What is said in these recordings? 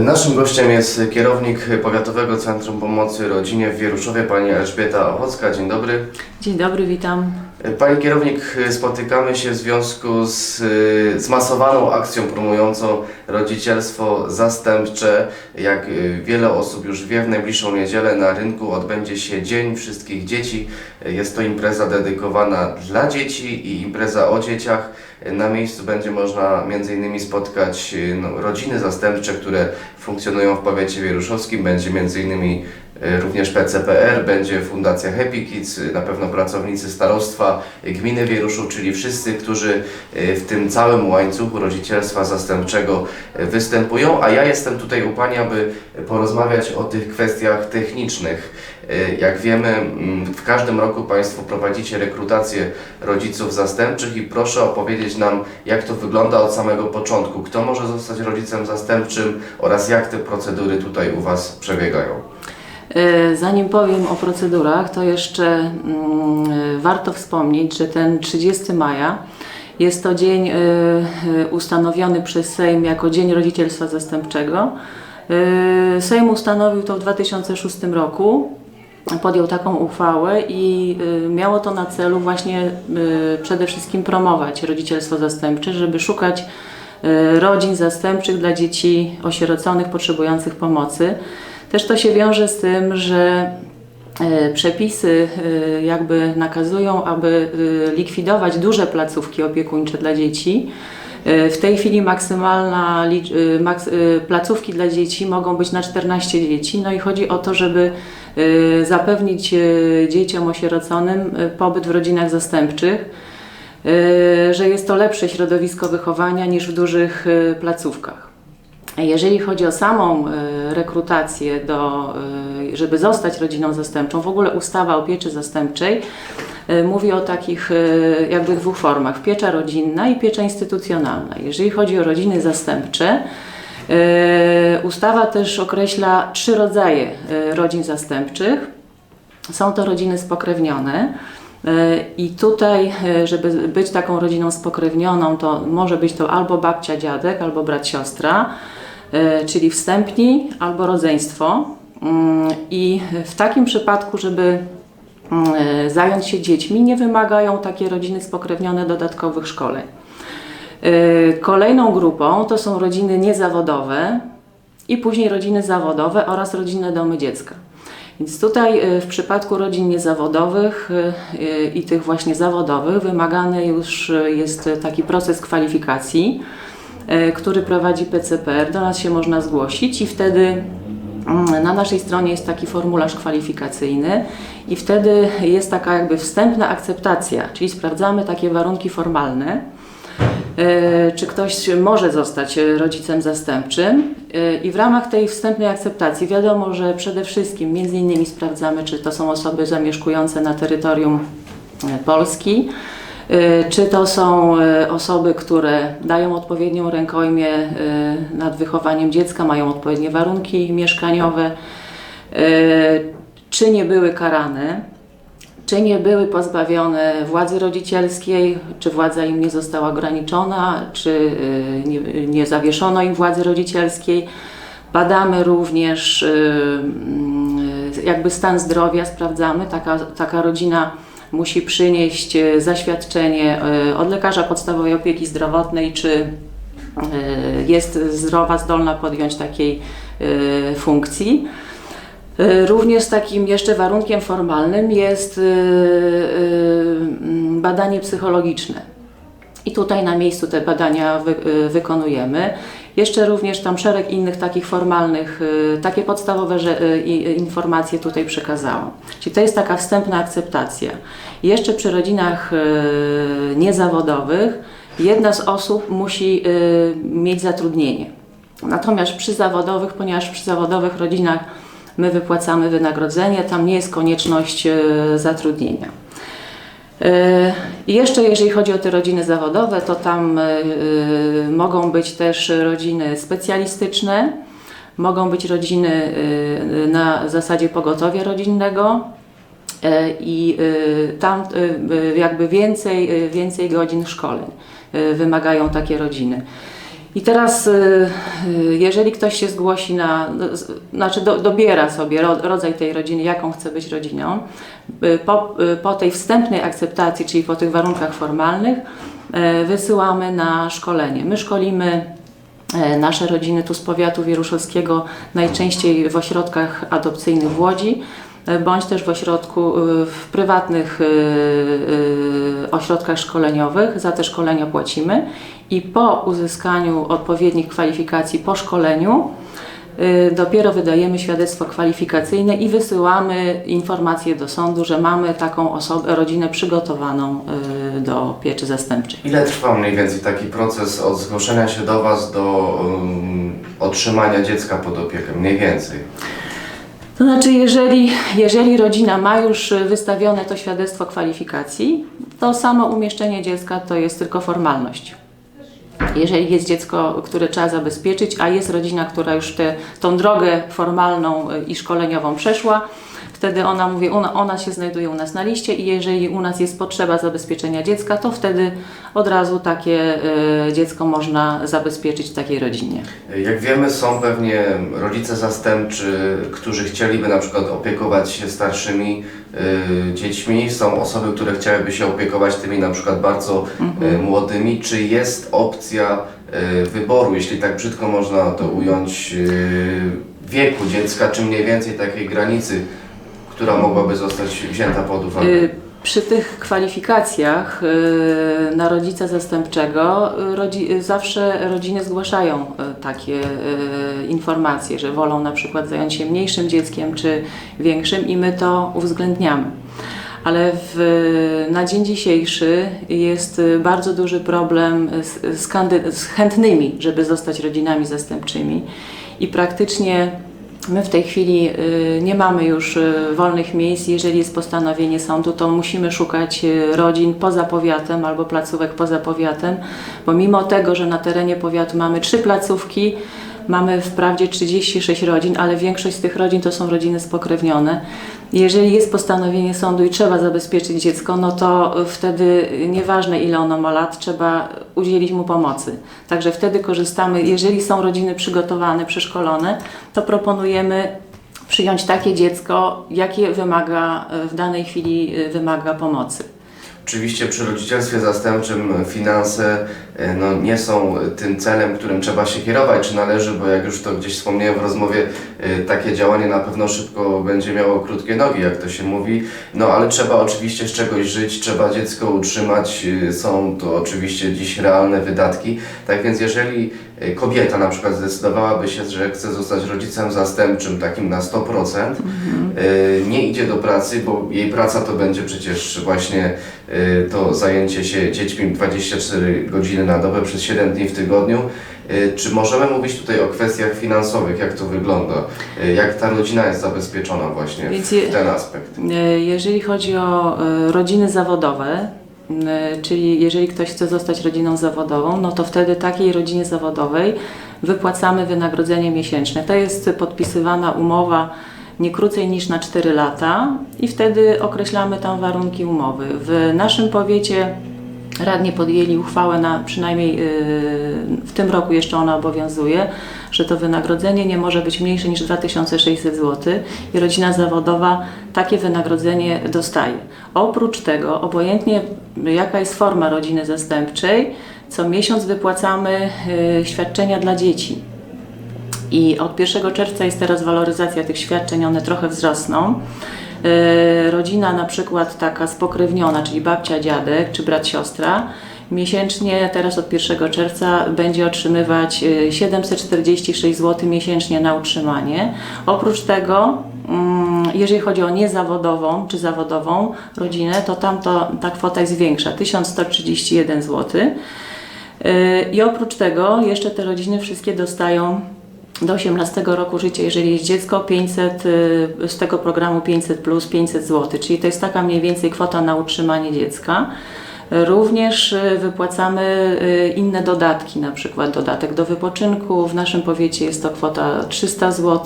Naszym gościem jest kierownik Powiatowego Centrum Pomocy Rodzinie w Wieruszowie, pani Elżbieta Owocka. Dzień dobry. Dzień dobry, witam. Pani kierownik, spotykamy się w związku z y, zmasowaną akcją promującą rodzicielstwo zastępcze. Jak y, wiele osób już wie, w najbliższą niedzielę na rynku odbędzie się Dzień Wszystkich Dzieci. Jest to impreza dedykowana dla dzieci i impreza o dzieciach. Na miejscu będzie można m.in. spotkać y, no, rodziny zastępcze, które funkcjonują w powiecie wieruszowskim. Będzie m.in. y, również PCPR, będzie Fundacja Happy Kids, y, na pewno pracownicy starostwa gminy Wieruszów, czyli wszyscy, którzy y, w tym całym łańcuchu rodzicielstwa zastępczego występują. A ja jestem tutaj u Pani, aby porozmawiać o tych kwestiach technicznych. Jak wiemy, w każdym roku Państwo prowadzicie rekrutację rodziców zastępczych i proszę opowiedzieć nam, jak to wygląda od samego początku. Kto może zostać rodzicem zastępczym oraz jak te procedury tutaj u Was przebiegają? E, Zanim powiem o procedurach, to jeszcze mm, warto wspomnieć, że ten 30 maja jest to dzień e, e, ustanowiony przez Sejm jako Dzień Rodzicielstwa Zastępczego. Sejm ustanowił to w 2006 roku, podjął taką uchwałę i miało to na celu właśnie przede wszystkim promować rodzicielstwo zastępcze, żeby szukać rodzin zastępczych dla dzieci osieroconych, potrzebujących pomocy. Też to się wiąże z tym, że e, przepisy e, jakby nakazują, aby likwidować duże placówki opiekuńcze dla dzieci. W tej chwili maksymalna maks- placówki dla dzieci mogą być na 14 dzieci. No i chodzi o to, żeby zapewnić dzieciom osieroconym pobyt w rodzinach zastępczych, że jest to lepsze środowisko wychowania niż w dużych e, placówkach. Jeżeli chodzi o samą e, rekrutację, do, żeby zostać rodziną zastępczą, w ogóle ustawa o pieczy zastępczej mówi o takich jakby dwóch formach: piecza rodzinna i piecza instytucjonalna. Jeżeli chodzi o rodziny zastępcze, ustawa też określa trzy rodzaje rodzin zastępczych. Są to rodziny spokrewnione. E, I tutaj, e, żeby być taką rodziną spokrewnioną, to może być to albo babcia, dziadek, albo brat, siostra, e, czyli wstępni, albo rodzeństwo. Mm, I w takim przypadku, żeby mm, zająć się dziećmi, nie wymagają takie rodziny spokrewnione dodatkowych szkoleń. Kolejną grupą to są rodziny niezawodowe i później rodziny zawodowe oraz rodzinne domy dziecka. Więc tutaj e, w przypadku rodzin niezawodowych e, e, i tych właśnie zawodowych wymagany już jest taki proces kwalifikacji, który prowadzi PCPR. Do nas się można zgłosić i wtedy mm, na naszej stronie jest taki formularz kwalifikacyjny i wtedy jest taka jakby wstępna akceptacja, czyli sprawdzamy takie warunki formalne. Czy ktoś może zostać rodzicem zastępczym. I w ramach tej wstępnej akceptacji wiadomo, że przede wszystkim między innymi sprawdzamy, czy to są osoby zamieszkujące na terytorium e, Polski, e, czy to są e, osoby, które dają odpowiednią rękojmię nad wychowaniem dziecka, mają odpowiednie warunki mieszkaniowe, czy nie były karane czy nie były pozbawione władzy rodzicielskiej, czy władza im nie została ograniczona, czy y, nie, nie zawieszono im władzy rodzicielskiej. Badamy również y, y, jakby stan zdrowia, sprawdzamy. Taka, taka rodzina musi przynieść zaświadczenie od lekarza podstawowej opieki zdrowotnej, czy jest zdrowa, zdolna podjąć takiej funkcji. Y, Również takim jeszcze warunkiem formalnym jest y, mm, badanie psychologiczne. I tutaj na miejscu te badania wy, wykonujemy. Jeszcze również tam szereg innych takich formalnych, takie podstawowe że, informacje tutaj przekazałam. Czyli to jest taka wstępna akceptacja. Jeszcze przy rodzinach niezawodowych jedna z osób musi mieć zatrudnienie. Natomiast przy zawodowych, ponieważ przy zawodowych rodzinach my wypłacamy wynagrodzenie, tam nie jest konieczność e, zatrudnienia. E, I jeszcze jeżeli chodzi o te rodziny zawodowe, to tam e, mogą być też rodziny specjalistyczne, mogą być rodziny na zasadzie pogotowia rodzinnego i tam jakby więcej, więcej godzin szkoleń wymagają takie rodziny. I teraz, y, y, jeżeli ktoś się zgłosi na, znaczy do, dobiera sobie ro, rodzaj tej rodziny, jaką chce być rodziną, y, po, po tej wstępnej akceptacji, czyli po tych warunkach formalnych, wysyłamy na szkolenie. My szkolimy nasze rodziny tu z powiatu wieruszowskiego najczęściej w ośrodkach adopcyjnych w Łodzi, bądź też w ośrodku, w prywatnych ośrodkach szkoleniowych. Za te szkolenia płacimy i po uzyskaniu odpowiednich kwalifikacji po szkoleniu y, dopiero wydajemy świadectwo kwalifikacyjne i wysyłamy informację do sądu, że mamy taką osobę, rodzinę przygotowaną y, do pieczy zastępczej. Ile trwa mniej więcej taki proces od zgłoszenia się do Was do um, otrzymania dziecka pod opiekę? Mniej więcej. To znaczy, jeżeli, jeżeli rodzina ma już y, wystawione to świadectwo kwalifikacji, to samo umieszczenie dziecka to jest tylko formalność. Jeżeli jest dziecko, które trzeba zabezpieczyć, a jest rodzina, która już tę tą drogę formalną i szkoleniową przeszła, wtedy ona mówi, ona, ona się znajduje u nas na liście i jeżeli u nas jest potrzeba zabezpieczenia dziecka, to wtedy od razu takie y, dziecko można zabezpieczyć w takiej rodzinie. Jak wiemy, są pewnie rodzice zastępczy, którzy chcieliby na przykład opiekować się starszymi y, dziećmi. Są osoby, które chciałyby się opiekować tymi na przykład bardzo y, młodymi. Czy jest opcja y, wyboru, jeśli tak brzydko można to ująć, y, wieku dziecka, czy mniej więcej takiej granicy, która mogłaby zostać wzięta pod uwagę? Y, Przy tych kwalifikacjach y, na rodzica zastępczego y, rodzi, zawsze rodziny zgłaszają takie informacje, że wolą na przykład zająć się mniejszym dzieckiem czy większym i my to uwzględniamy. Ale w, na dzień dzisiejszy jest bardzo duży problem z, z, z chętnymi, żeby zostać rodzinami zastępczymi i praktycznie My w tej chwili y, nie mamy już y, wolnych miejsc. Jeżeli jest postanowienie sądu, to musimy szukać y, rodzin poza powiatem albo placówek poza powiatem, bo mimo tego, że na terenie powiatu mamy trzy placówki, mamy wprawdzie 36 rodzin, ale większość z tych rodzin to są rodziny spokrewnione. Jeżeli jest postanowienie sądu i trzeba zabezpieczyć dziecko, no to wtedy nieważne ile ono ma lat, trzeba udzielić mu pomocy. Także wtedy korzystamy, jeżeli są rodziny przygotowane, przeszkolone, to proponujemy przyjąć takie dziecko, jakie wymaga w danej chwili wymaga pomocy. Oczywiście przy rodzicielstwie zastępczym finanse e, no, nie są tym celem, którym trzeba się kierować, czy należy, bo jak już to gdzieś wspomniałem w rozmowie, e, takie działanie na pewno szybko będzie miało krótkie nogi, jak to się mówi. No ale trzeba oczywiście z czegoś żyć, trzeba dziecko utrzymać, e, są to oczywiście dziś realne wydatki. Tak więc jeżeli kobieta na przykład zdecydowałaby się, że chce zostać rodzicem zastępczym takim na 100%, e, nie idzie do pracy, bo jej praca to będzie przecież właśnie y, to zajęcie się dziećmi 24 godziny na dobę przez 7 dni w tygodniu. Y, Czy możemy mówić tutaj o kwestiach finansowych, jak to wygląda? Y, Jak ta rodzina jest zabezpieczona właśnie w ten aspekt? Jeżeli chodzi o rodziny zawodowe, czyli jeżeli ktoś chce zostać rodziną zawodową, no to wtedy takiej rodzinie zawodowej wypłacamy wynagrodzenie miesięczne. To jest podpisywana umowa nie krócej niż na 4 lata i wtedy określamy tam warunki umowy. W naszym powiecie radni podjęli uchwałę na przynajmniej yy, w tym roku jeszcze ona obowiązuje, że to wynagrodzenie nie może być mniejsze niż 2600 zł i rodzina zawodowa takie wynagrodzenie dostaje. Oprócz tego, obojętnie jaka jest forma rodziny zastępczej, co miesiąc wypłacamy yy, świadczenia dla dzieci. I od 1 czerwca jest teraz waloryzacja tych świadczeń, one trochę wzrosną. E, Rodzina na przykład taka spokrewniona, czyli babcia, dziadek czy brat, siostra, miesięcznie teraz od 1 czerwca będzie otrzymywać e, 746 zł miesięcznie na utrzymanie. Oprócz tego, mm, jeżeli chodzi o niezawodową czy zawodową rodzinę, to tam to, ta kwota jest większa, 1131 zł. Yy, I oprócz tego jeszcze te rodziny wszystkie dostają do 18 roku życia, jeżeli jest dziecko, 500 yy, z tego programu 500 plus 500 zł, czyli to jest taka mniej więcej kwota na utrzymanie dziecka. Również yy, wypłacamy yy, inne dodatki, na przykład dodatek do wypoczynku. W naszym powiecie jest to kwota 300 zł.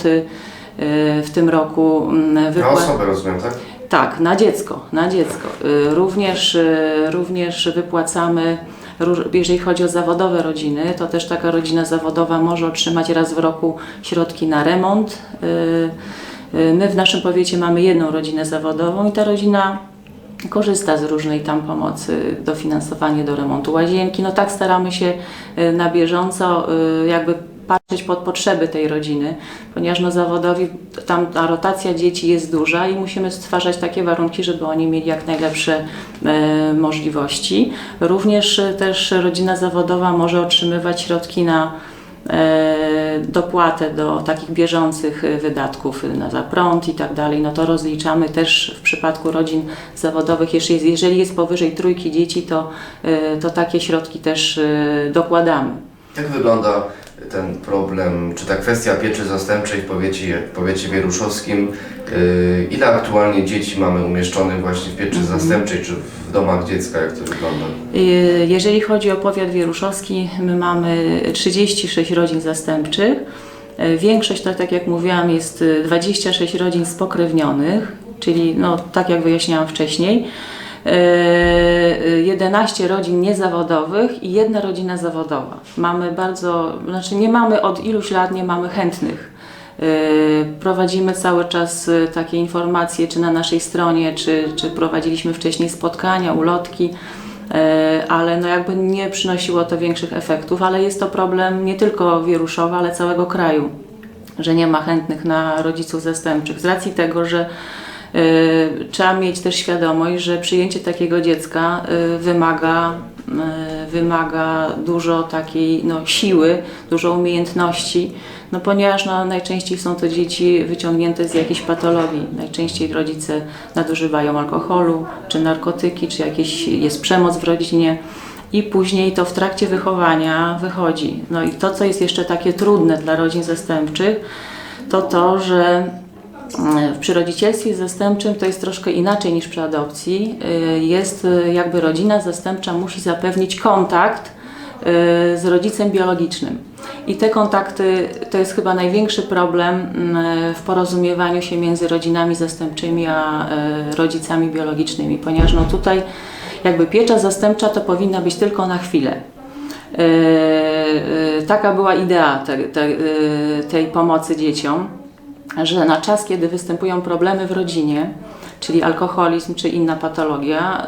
W tym roku mm, Na wypła- osobę rozumiem, tak? tak, na dziecko, na dziecko. Y, Również, y, również wypłacamy jeżeli chodzi o zawodowe rodziny, to też taka rodzina zawodowa może otrzymać raz w roku środki na remont. Y, y, My w naszym powiecie mamy jedną rodzinę zawodową i ta rodzina korzysta z różnej tam pomocy, dofinansowanie do remontu łazienki. No tak staramy się y, na bieżąco jakby patrzeć pod potrzeby tej rodziny, ponieważ no zawodowi tam ta rotacja dzieci jest duża i musimy stwarzać takie warunki, żeby oni mieli jak najlepsze e, możliwości. Również e, też rodzina zawodowa może otrzymywać środki na e, dopłatę do takich bieżących e, wydatków na za prąd i tak dalej, no to rozliczamy też w przypadku rodzin zawodowych, jeżeli jest, jeżeli jest powyżej trójki dzieci, to, to takie środki też dokładamy. Jak wygląda ten problem, czy ta kwestia pieczy zastępczej w powiecie, w powiecie wieruszowskim? Yy, Ile aktualnie dzieci mamy umieszczonych właśnie w pieczy zastępczej, czy w domach dziecka? Jak to wygląda? Y, Jeżeli chodzi o powiat wieruszowski, my mamy 36 rodzin zastępczych. Y, Większość to, tak jak mówiłam, jest y, 26 rodzin spokrewnionych, czyli no, tak jak wyjaśniałam wcześniej. Y, y, 11 rodzin niezawodowych i jedna rodzina zawodowa. Mamy bardzo, znaczy nie mamy od iluś lat, nie mamy chętnych. Y, Prowadzimy cały czas y, takie informacje, czy na naszej stronie, czy, czy prowadziliśmy wcześniej spotkania, ulotki, ale no jakby nie przynosiło to większych efektów, ale jest to problem nie tylko Wieruszowa, ale całego kraju, że nie ma chętnych na rodziców zastępczych. Z racji tego, że trzeba mieć też świadomość, że przyjęcie takiego dziecka y, wymaga, y, wymaga dużo takiej no, siły, dużo umiejętności, no, ponieważ no, najczęściej są to dzieci wyciągnięte z jakiejś patologii. Najczęściej rodzice nadużywają alkoholu, czy narkotyki, czy jakieś jest przemoc w rodzinie. I później to w trakcie wychowania wychodzi. No i to, co jest jeszcze takie trudne dla rodzin zastępczych, to to, że Przy rodzicielstwie zastępczym to jest troszkę inaczej niż przy adopcji. Y, Jest y, jakby rodzina zastępcza musi zapewnić kontakt y, z rodzicem biologicznym. I te kontakty to jest chyba największy problem mm, w porozumiewaniu się między rodzinami zastępczymi a rodzicami biologicznymi, ponieważ no tutaj jakby piecza zastępcza to powinna być tylko na chwilę. Taka była idea te, te, tej pomocy dzieciom że na czas, kiedy występują problemy w rodzinie, czyli alkoholizm czy inna patologia,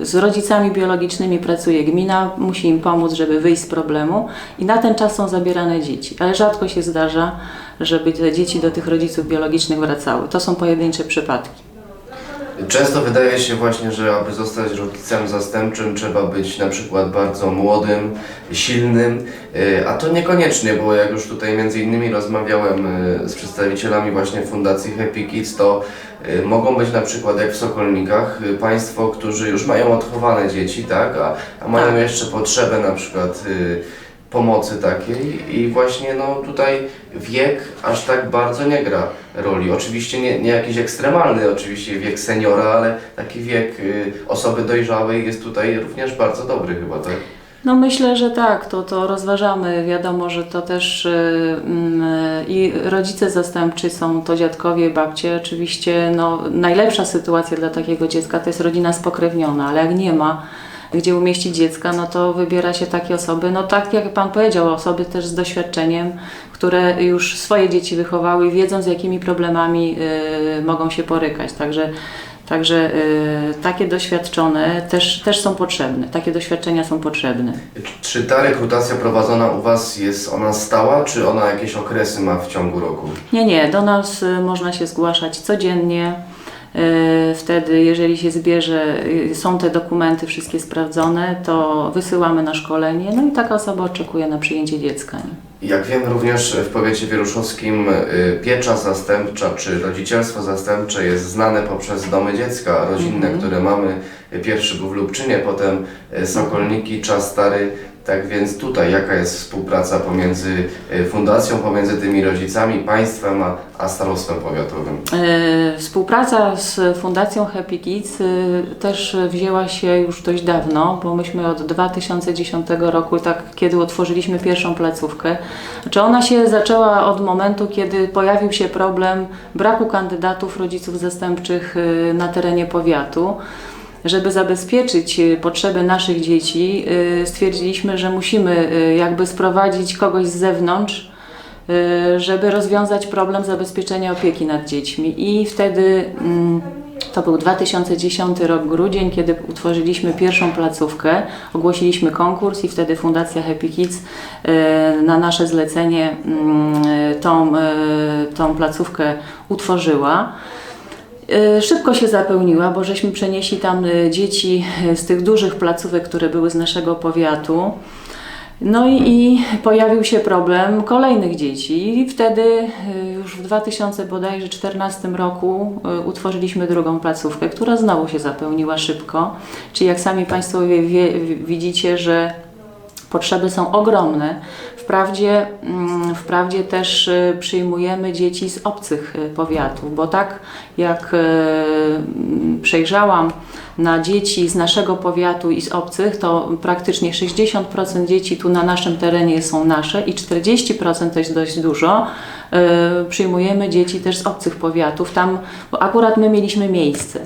y, z rodzicami biologicznymi pracuje gmina, musi im pomóc, żeby wyjść z problemu i na ten czas są zabierane dzieci. Ale rzadko się zdarza, żeby te dzieci do tych rodziców biologicznych wracały. To są pojedyncze przypadki. Często wydaje się właśnie, że aby zostać rodzicem zastępczym trzeba być na przykład bardzo młodym, silnym, y, a to niekoniecznie, bo jak już tutaj między innymi rozmawiałem y, z przedstawicielami właśnie Fundacji Happy Kids, to y, mogą być na przykład jak w Sokolnikach państwo, którzy już mają odchowane dzieci, tak, a, a mają Tak. jeszcze potrzebę na przykład pomocy takiej i właśnie no tutaj wiek aż tak bardzo nie gra roli. Oczywiście nie, nie jakiś ekstremalny, oczywiście wiek seniora, ale taki wiek y, osoby dojrzałej jest tutaj również bardzo dobry chyba, tak? No myślę, że tak, to, to rozważamy. Wiadomo, że to też y, mm, i rodzice zastępczy są to dziadkowie, babcie. Oczywiście no, najlepsza sytuacja dla takiego dziecka to jest rodzina spokrewniona, ale jak nie ma gdzie umieścić dziecka, no to wybiera się takie osoby, no tak jak Pan powiedział, osoby też z doświadczeniem, które już swoje dzieci wychowały i wiedzą z jakimi problemami y, mogą się porykać. Także Także y, takie doświadczone też, też są potrzebne, takie doświadczenia są potrzebne. Czy ta rekrutacja prowadzona u Was jest ona stała, czy ona jakieś okresy ma w ciągu roku? Nie, nie, do nas y, można się zgłaszać codziennie. Y, Wtedy, jeżeli się zbierze, y, są te dokumenty wszystkie sprawdzone, to wysyłamy na szkolenie, no i taka osoba oczekuje na przyjęcie dziecka. Jak wiem, również w powiecie wieruszowskim y, piecza zastępcza czy rodzicielstwo zastępcze jest znane poprzez domy dziecka rodzinne, Mhm. które mamy. Pierwszy był w Lubczynie, potem y, Sokolniki, Czas Stary. Tak więc tutaj jaka jest współpraca pomiędzy y, fundacją, pomiędzy tymi rodzicami, państwem, a, a starostwem powiatowym? E, Współpraca z Fundacją Happy Kids e, też wzięła się już dość dawno, bo myśmy od 2010 roku, tak kiedy otworzyliśmy pierwszą placówkę, znaczy ona się zaczęła od momentu, kiedy pojawił się problem braku kandydatów rodziców zastępczych e, na terenie powiatu. Żeby zabezpieczyć y, potrzeby naszych dzieci, y, stwierdziliśmy, że musimy y, jakby sprowadzić kogoś z zewnątrz, żeby rozwiązać problem zabezpieczenia opieki nad dziećmi. I wtedy mm, to był 2010 rok, grudzień, kiedy utworzyliśmy pierwszą placówkę, ogłosiliśmy konkurs i wtedy Fundacja Happy Kids na nasze zlecenie mm, tą, tą placówkę utworzyła. Y, Szybko się zapełniła, bo żeśmy przenieśli tam y, dzieci y, z tych dużych placówek, które były z naszego powiatu. No i, i pojawił się problem kolejnych dzieci i wtedy już w 2014 roku utworzyliśmy drugą placówkę, która znowu się zapełniła szybko. Czyli jak sami Państwo wie, wie, widzicie, że potrzeby są ogromne. Wprawdzie, mm, wprawdzie też y, przyjmujemy dzieci z obcych y, powiatów, bo tak jak y, mm, przejrzałam na dzieci z naszego powiatu i z obcych, to praktycznie 60% dzieci tu na naszym terenie są nasze i 40% to jest dość dużo. Przyjmujemy dzieci też z obcych powiatów, tam, bo akurat my mieliśmy miejsce.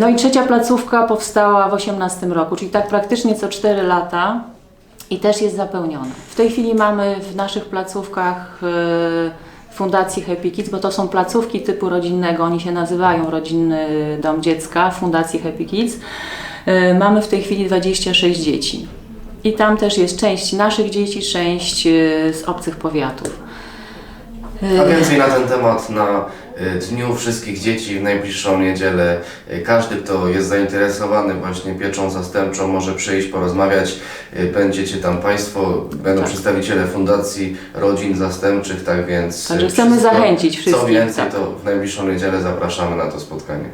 No i trzecia placówka powstała w 18 roku, czyli tak praktycznie co 4 lata i też jest zapełniona. W tej chwili mamy w naszych placówkach y, Fundacji Happy Kids, bo to są placówki typu rodzinnego, oni się nazywają Rodzinny Dom Dziecka, Fundacji Happy Kids. Y, Mamy w tej chwili 26 dzieci. I tam też jest część naszych dzieci, część y, z obcych powiatów. A więcej na ten temat na Dniu Wszystkich Dzieci w najbliższą niedzielę. Y, Każdy, kto jest zainteresowany właśnie pieczą zastępczą, może przyjść, porozmawiać. Y, Będziecie tam Państwo, będą Tak. przedstawiciele Fundacji Rodzin Zastępczych, tak więc... Także chcemy wszystko, zachęcić Co wszystkich, więcej, tak. to w najbliższą niedzielę zapraszamy na to spotkanie.